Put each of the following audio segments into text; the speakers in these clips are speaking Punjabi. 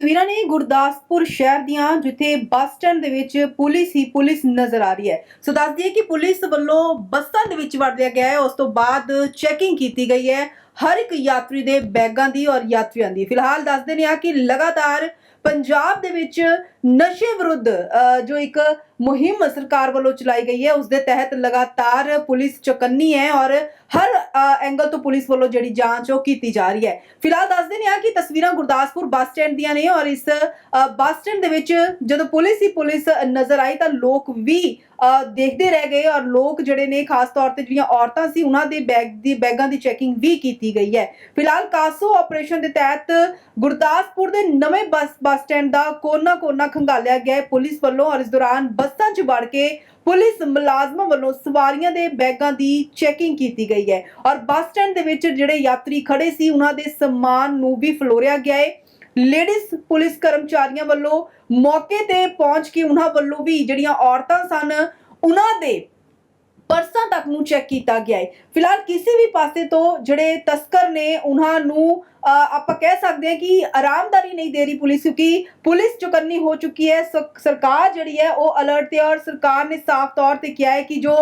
ਤਸਵੀਰਾਂ ਨੇ ਗੁਰਦਾਸਪੁਰ ਸ਼ਹਿਰ ਦੀਆਂ ਜਿੱਥੇ ਬੱਸ ਸਟੈਂਡ ਦੇ ਵਿੱਚ ਪੁਲਿਸ ਹੀ ਪੁਲਿਸ ਨਜ਼ਰ ਆ ਰਹੀ ਹੈ। ਸੋ ਦੱਸ ਦਈਏ ਕਿ ਪੁਲਿਸ ਵੱਲੋਂ ਬੱਸਾਂ ਦੇ ਵਿੱਚ ਵੜ ਦਿਆ ਗਿਆ ਹੈ। ਉਸ ਤੋਂ ਬਾਅਦ ਚੈਕਿੰਗ ਕੀਤੀ ਗਈ ਹੈ ਹਰ ਇੱਕ ਯਾਤਰੀ ਦੇ ਬੈਗਾਂ ਦੀ ਔਰ ਯਾਤਰੀਆਂ ਦੀ। ਫਿਲਹਾਲ ਦੱਸਦੇ ਨੇ ਆ ਕਿ ਲਗਾਤਾਰ ਪੰਜਾਬ ਦੇ ਵਿੱਚ ਨਸ਼ੇ ਵਿਰੁੱਧ ਅ, ਜੋ ਇੱਕ ਮੁਹਿੰਮ ਸਰਕਾਰ ਵੱਲੋਂ ਚਲਾਈ ਗਈ ਹੈ ਉਸ ਦੇ ਤਹਿਤ ਲਗਾਤਾਰ ਪੁਲਿਸ ਚੌਕੰਨੀ ਹੈ ਔਰ ਹਰ ਐਂਗਲ ਤੋਂ ਪੁਲਿਸ ਵੱਲੋਂ ਜਿਹੜੀ ਜਾਂਚ ਉਹ ਕੀਤੀ ਜਾ ਰਹੀ ਹੈ। ਫਿਲਹਾਲ ਦੱਸਦੇ ਨੇ ਆ ਕਿ ਤਸਵੀਰਾਂ ਗੁਰਦਾਸਪੁਰ ਬੱਸ ਸਟੈਂਡ ਦੀਆਂ ਨੇ ਔਰ ਇਸ ਬੱਸ ਸਟੈਂਡ ਦੇ ਵਿੱਚ ਜਦੋਂ ਪੁਲਿਸ ਹੀ ਪੁਲਿਸ ਨਜ਼ਰ ਆਈ ਤਾਂ ਲੋਕ ਵੀ ਦੇਖਦੇ ਰਹਿ ਗਏ ਔਰ ਲੋਕ ਜਿਹੜੇ ਨੇ ਖਾਸ ਤੌਰ ਤੇ ਜਿਹੜੀਆਂ ਔਰਤਾਂ ਸੀ, ਉਹਨਾਂ ਦੇ ਬੈਗ ਦੀ, ਬੈਗਾਂ ਦੀ ਚੈਕਿੰਗ ਵੀ ਕੀਤੀ ਗਈ ਹੈ। ਫਿਲਹਾਲ ਕਾਸੋ ਆਪਰੇਸ਼ਨ ਦੇ ਤਹਿਤ ਗੁਰਦਾਸਪੁਰ ਦੇ ਨਵੇਂ ਬੱਸ ਬੱਸ ਸਟੈਂਡ ਦਾ ਕੋਨਾ ਕੋਨਾ ਖੰਗਾਲਿਆ ਗਿਆ ਪੁਲਿਸ ਵੱਲੋਂ ਔਰ ਇਸ ਦੌਰਾਨ ਬੱਸਾਂ 'ਚ ਵੜ ਕੇ ਪੁਲਿਸ ਮੁਲਾਜ਼ਮਾਂ ਵੱਲੋਂ ਸਵਾਰੀਆਂ ਦੇ ਬੈਗਾਂ ਦੀ ਚੈਕਿੰਗ ਕੀਤੀ ਗਈ ਹੈ ਔਰ ਬੱਸ ਸਟੈਂਡ ਦੇ ਵਿੱਚ ਜਿਹੜੇ ਯਾਤਰੀ ਖੜੇ ਸੀ, ਉਹਨਾਂ ਦੇ ਸਮਾਨ ਨੂੰ ਵੀ ਫਲੋਰਿਆ ਗਿਆ ਹੈ। ਲੇਡੀਜ਼ ਪੁਲਿਸ ਕਰਮਚਾਰੀਆਂ ਵੱਲੋਂ ਮੌਕੇ ਤੇ ਪਹੁੰਚ ਕੇ ਉਹਨਾਂ ਵੱਲੋਂ ਵੀ ਜਿਹੜੀਆਂ ਔਰਤਾਂ ਸਨ, ਉਹਨਾਂ ਦੇ ਪਰਸਾਂ ਤੱਕ ਨੂੰ ਚੈੱਕ ਕੀਤਾ ਗਿਆ ਹੈ। ਫਿਲਹਾਲ ਕਿਸੇ ਵੀ ਪਾਸੇ ਤੋਂ ਜਿਹੜੇ ਤਸਕਰ ਨੇ, ਉਹਨਾਂ ਨੂੰ ਆਪਾਂ ਕਹਿ ਸਕਦੇ ਹਾਂ ਕਿ ਆਰਾਮਦਾਰੀ ਨਹੀਂ ਦੇ ਰਹੀ ਪੁਲਿਸ, ਕਿਉਂਕਿ ਪੁਲਿਸ ਚੁਕੰਨੀ ਹੋ ਚੁੱਕੀ ਹੈ ਸਰਕਾਰ ਜਿਹੜੀ ਹੈ, ਉਹ ਅਲਰਟ ਤੇ ਔਰ ਸਰਕਾਰ ਨੇ ਸਾਫ਼ ਤੌਰ ਤੇ ਕਿਹਾ ਹੈ ਕਿ ਜੋ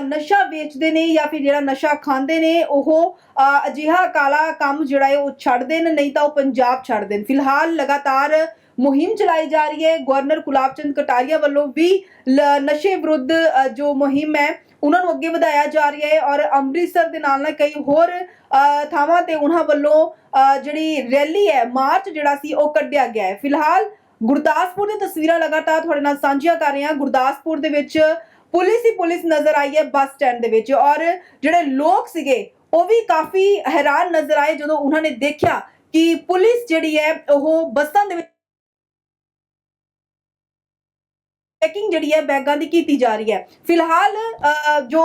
ਨਸ਼ਾ ਵੇਚਦੇ ਨੇ ਜਾਂ ਫਿਰ ਜਿਹੜਾ ਨਸ਼ਾ ਖਾਂਦੇ ਨੇ, ਉਹ ਅਜਿਹਾ ਕਾਲਾ ਕੰਮ ਜਿਹੜਾ ਹੈ, ਉਹ ਛੱਡ ਦੇਣ, ਨਹੀਂ ਤਾਂ ਉਹ ਪੰਜਾਬ ਛੱਡ ਦੇਣ। ਫਿਲਹਾਲ ਲਗਾਤਾਰ ਮੁਹਿੰਮ ਚਲਾਈ ਜਾ ਰਹੀ ਹੈ। ਗਵਰਨਰ ਗੁਲਾਬ ਚੰਦ ਕਟਾਰੀਆ ਵੱਲੋਂ ਵੀ ਲ- ਨਸ਼ੇ ਵਿਰੁੱਧ ਜੋ ਮੁਹਿੰਮ ਹੈ ਉਹਨਾਂ ਨੂੰ ਅੱਗੇ ਵਧਾਇਆ ਜਾ ਰਿਹਾ ਹੈ ਔਰ ਅੰਮ੍ਰਿਤਸਰ ਦੇ ਨਾਲ ਨਾਲ ਕਈ ਹੋਰ ਥਾਵਾਂ ਤੇ ਉਹਨਾਂ ਵੱਲੋਂ ਜਿਹੜੀ ਰੈਲੀ ਹੈ, ਮਾਰਚ ਜਿਹੜਾ ਸੀ ਉਹ ਕੱਢਿਆ ਗਿਆ ਹੈ। ਫਿਲਹਾਲ ਗੁਰਦਾਸਪੁਰ ਦੀਆਂ ਤਸਵੀਰਾਂ ਲਗਾਤਾਰ ਤੁਹਾਡੇ ਨਾਲ ਸਾਂਝੀਆਂ ਕਰ ਰਹੇ ਹਾਂ। ਗੁਰਦਾਸਪੁਰ ਦੇ ਵਿੱਚ ਪੁਲਿਸ ਹੀ ਪੁਲਿਸ ਨਜ਼ਰ ਆਈ ਹੈ ਬੱਸ ਸਟੈਂਡ ਦੇ ਵਿੱਚ ਔਰ ਜਿਹੜੇ ਲੋਕ ਸੀਗੇ, ਉਹ ਵੀ ਕਾਫੀ ਹੈਰਾਨ ਨਜ਼ਰ ਆਏ ਜਦੋਂ ਉਹਨਾਂ ਨੇ ਦੇਖਿਆ ਕਿ ਪੁਲਿਸ ਜਿਹੜੀ ਹੈ, ਉਹ ਬੱਸਾਂ ਦੇ ਵਿੱਚ ਚੈਕਿੰਗ ਜਿਹੜੀ ਹੈ ਬੈਗਾਂ ਦੀ ਕੀਤੀ ਜਾ ਰਹੀ ਹੈ। ਫਿਲਹਾਲ ਜੋ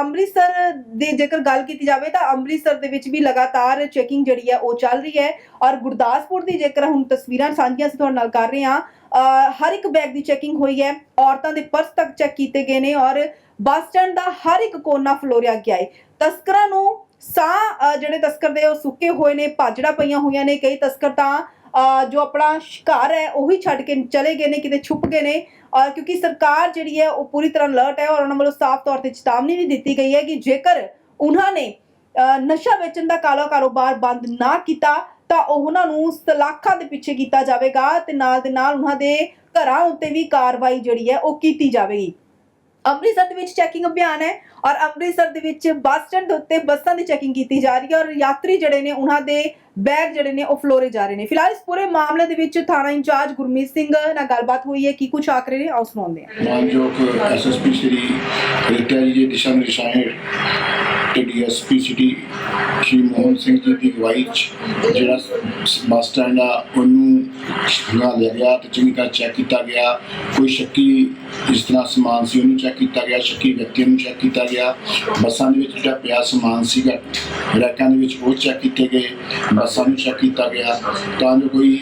ਅੰਮ੍ਰਿਤਸਰ ਦੀ ਜੇਕਰ ਗੱਲ ਕੀਤੀ ਜਾਵੇ ਤਾਂ ਅੰਮ੍ਰਿਤਸਰ ਦੇ ਵਿੱਚ ਵੀ ਲਗਾਤਾਰ ਚੈਕਿੰਗ ਜਿਹੜੀ ਹੈ ਉਹ ਚੱਲ ਰਹੀ ਹੈ। ਔਰ ਗੁਰਦਾਸਪੁਰ ਦੀ ਜੇਕਰ ਹੁਣ ਤਸਵੀਰਾਂ ਸਾਂਝੀਆਂ ਅਸੀਂ ਤੁਹਾਡੇ ਨਾਲ ਕਰ ਰਹੇ ਹਾਂ ਅ, ਹਰ ਇੱਕ ਬੈਗ ਦੀ ਚੈਕਿੰਗ ਹੋਈ ਹੈ। ਔਰਤਾਂ ਦੇ ਪਰਸ ਤੱਕ ਚੈੱਕ ਕੀਤੇ ਗਏ ਨੇ ਔਰ ਬੱਸ ਸਟੈਂਡ ਦਾ ਹਰ ਇੱਕ ਕੋਨਾ ਫਲੋਰਿਆ ਗਿਆ ਹੈ। ਤਸਕਰਾਂ ਨੂੰ ਸਾਹ ਜਿਹੜੇ ਤਸਕਰ ਦੇ ਉਹ ਸੁੱਕੇ ਹੋਏ ਨੇ ਭਾਜੜਾ ਪਈਆਂ ਹੋਈਆਂ ਨੇ। ਕਈ ਤਸਕਰ ਤਾਂ ਜੋ ਆਪਣਾ ਸ਼ਿਕਾਰ ਹੈ, ਉਹੀ ਛੱਡ ਕੇ ਚਲੇ ਗਏ ਨੇ, ਕਿਤੇ ਛੁਪ ਗਏ ਨੇ। ਔਰ ਕਿਉਂਕਿ ਸਰਕਾਰ ਜਿਹੜੀ ਹੈ, ਉਹ ਪੂਰੀ ਤਰ੍ਹਾਂ ਅਲਰਟ ਹੈ ਔਰ ਉਹਨਾਂ ਵੱਲੋਂ ਸਾਫ਼ ਤੌਰ ਤੇ ਚੇਤਾਵਨੀ ਵੀ ਦਿੱਤੀ ਗਈ ਹੈ ਕਿ ਜੇਕਰ ਉਹਨਾਂ ਨੇ ਨਸ਼ਾ ਵੇਚਣ ਦਾ ਕਾਲਾ ਕਾਰੋਬਾਰ ਬੰਦ ਨਾ ਕੀਤਾ, ਤਾਂ ਉਹਨਾਂ ਨੂੰ ਸਲਾਖਾਂ ਦੇ ਪਿੱਛੇ ਕੀਤਾ ਜਾਵੇਗਾ ਤੇ ਨਾਲ ਦੇ ਨਾਲ ਉਹਨਾਂ ਦੇ ਘਰਾਂ ਉੱਤੇ ਵੀ ਕਾਰਵਾਈ ਜਿਹੜੀ ਹੈ, ਉਹ ਕੀਤੀ ਜਾਵੇਗੀ। ਅੰਮ੍ਰਿਤਸਰ ਦੇ ਵਿੱਚ ਚੈਕਿੰਗ ਅਭਿਆਨ ਹੈ ਔਰ ਅੰਮ੍ਰਿਤਸਰ ਦੇ ਵਿੱਚ ਬੱਸ ਸਟੈਂਡ ਉੱਤੇ ਬੱਸਾਂ ਦੀ ਚੈਕਿੰਗ ਕੀਤੀ ਜਾ ਰਹੀ ਹੈ ਔਰ ਯਾਤਰੀ ਜਿਹੜੇ ਨੇ ਉਹਨਾਂ ਦੇ ਬੈਗ ਜਿਹੜੇ ਨੇ ਉਹ ਫਲੋਰੇ ਜਾ ਰਹੇ ਨੇ। ਫਿਲਹਾਲ ਇਸ ਪੂਰੇ ਮਾਮਲੇ ਦੇ ਵਿੱਚ ਥਾਣਾ ਇੰਚਾਰਜ ਗੁਰਮੀਤ ਸਿੰਘ ਨਾਲ ਗੱਲਬਾਤ ਹੋਈ ਹੈ। ਕੀ ਕੁਝ ਆਖਰੇ ਨੇ? ਆਓ ਸੁਣਾਉਂਦੇ ਹਾਂ। ਮਾਨਯੋਗ ਐਸਐਸਪੀ ਸ਼੍ਰੀ ਰਿਟਾ ਜੀ, ਦਿਸ਼ਾ ਨਿਰਦੇਸ਼ਾਂ ਡੀਐਸਪੀ ਸਿਟੀ ਸ਼੍ਰੀ ਮੋਹਨ ਸਿੰਘ ਜੀ ਦੀ ਅਗਵਾਈ 'ਚ ਜਿਹੜਾ ਬੱਸ ਸਟੈਂਡ ਆ, ਉਹਨੂੰ ਖੰਗਾ ਲਿਆ ਗਿਆ ਤੇ ਚੰਗੀ ਤਰ੍ਹਾਂ ਚੈੱਕ ਕੀਤਾ ਗਿਆ, ਕੋਈ ਸ਼ੱਕੀ ਇਸ ਤਰ੍ਹਾਂ ਸਮਾਨ ਸੀ ਉਹਨੂੰ ਚੈੱਕ ਕੀਤਾ ਗਿਆ, ਸ਼ੱਕੀ ਵਿਅਕਤੀਆਂ ਨੂੰ ਚੈੱਕ ਕੀਤਾ ਗਿਆ। ਬੱਸਾਂ ਦੇ ਵਿੱਚ ਜਿਹੜਾ ਪਿਆ ਸਮਾਨ ਸੀਗਾ, ਰੈਕਾਂ ਦੇ ਵਿੱਚ ਉਹ ਚੈੱਕ ਕੀਤੇ ਗਏ, ਬੱਸਾਂ ਨੂੰ ਚੈੱਕ ਕੀਤਾ ਗਿਆ। ਤਾਂ ਜੋ ਕੋਈ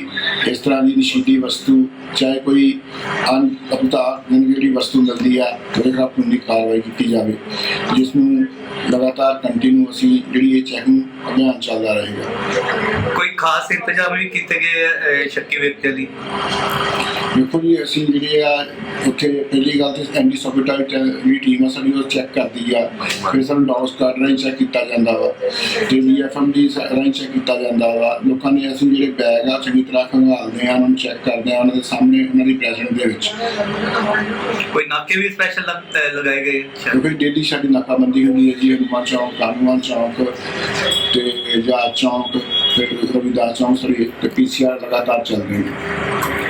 ਇਸ ਤਰ੍ਹਾਂ ਦੀ ਨਸ਼ੀਲੀ ਵਸਤੂ, ਚਾਹੇ ਕੋਈ ਅਨ ਅਪਤਾ ਜਿਹੜੀ ਵਸਤੂ ਮਿਲਦੀ ਆ, ਉਹਦੇ ਖਿਲਾਫ ਕਾਨੂੰਨੀ ਕਾਰਵਾਈ ਕੀਤੀ ਜਾਵੇ। ਜਿਸ ਨੂੰ ਲਗਾਤਾਰ ਕੰਟੀਨਿਊ ਅਸੀਂ ਜਿਹੜੀ ਇਹ ਚੈੱਕ ਚੈਕਿੰਗ ਅਭਿਆਨ ਚੱਲਦਾ ਰਹੇਗਾ। ਕੋਈ ਖਾਸ ਇੰਤਜ਼ਾਮ ਵੀ ਕੀਤੇ ਗਏ ਸ਼ੱਕੀ ਵਿਅਕਤੀਆਂ ਲਈ ਦੇਖੋ ਜੀ ਅਸੀਂ ਜਿਹੜੇ ਆ ਉੱਥੇ ਪਹਿਲੀ ਗੱਲ ਤੇ ਐਂਟੀ ਸੋਫਿਟਾਈਟ ਜਿਹੜੀ ਟੀਮ ਆ ਸਾਡੀ ਉਹ ਚੈੱਕ ਕਰਦੀ ਆ। ਫਿਰ ਸਾਨੂੰ ਡੌਸ ਕਾਰਡ ਰਾਹੀਂ ਚੈੱਕ ਕੀਤਾ ਜਾਂਦਾ ਵਾ। ਤੇ ਵੀਐਫਐਮ ਦੀ ਰਾਹੀਂ ਚੈੱਕ ਕੀਤਾ ਜਾਂਦਾ ਵਾ। ਲੋਕਾਂ ਦੇ ਅਸੀਂ ਜਿਹੜੇ ਬੈਗ ਆ ਚੰਗੀ ਤਰ੍ਹਾਂ ਖੰਗਾਲਦੇ ਆ ਉਹਨਾਂ ਨੂੰ ਚੈੱਕ ਕਰਦੇ ਆ ਉਹਨਾਂ ਦੇ ਸਾਹਮਣੇ ਉਹਨਾਂ ਦੀ ਪ੍ਰੈਜ਼ੈਂਟ ਦੇ ਵਿੱਚ। ਕੋਈ ਨਾਕੇ ਵੀ ਸਪੈਸ਼ਲ ਲਗਾਏ ਗਏ। ਕਿਉਂਕਿ ਡੇਲੀ ਸਾਡੀ ਨਾਕਾਬੰਦੀ ਹੁੰਦੀ ਹੈ ਜੀ ਹਨੂੰਮਾਨ ਚੌਂਕ ਕਾਨੂੰਨ ਚੌਂਕ ਤੇ ਜਾ ਚੌਂਕ ਫਿਰ ਰਵਿਦਾਸ ਚੌਂਕ ਸਰੀ ਤੇ ਪੀਸੀਆਰ ਲਗਾਤਾਰ ਚੱਲ ਰਹੇ ਨੇ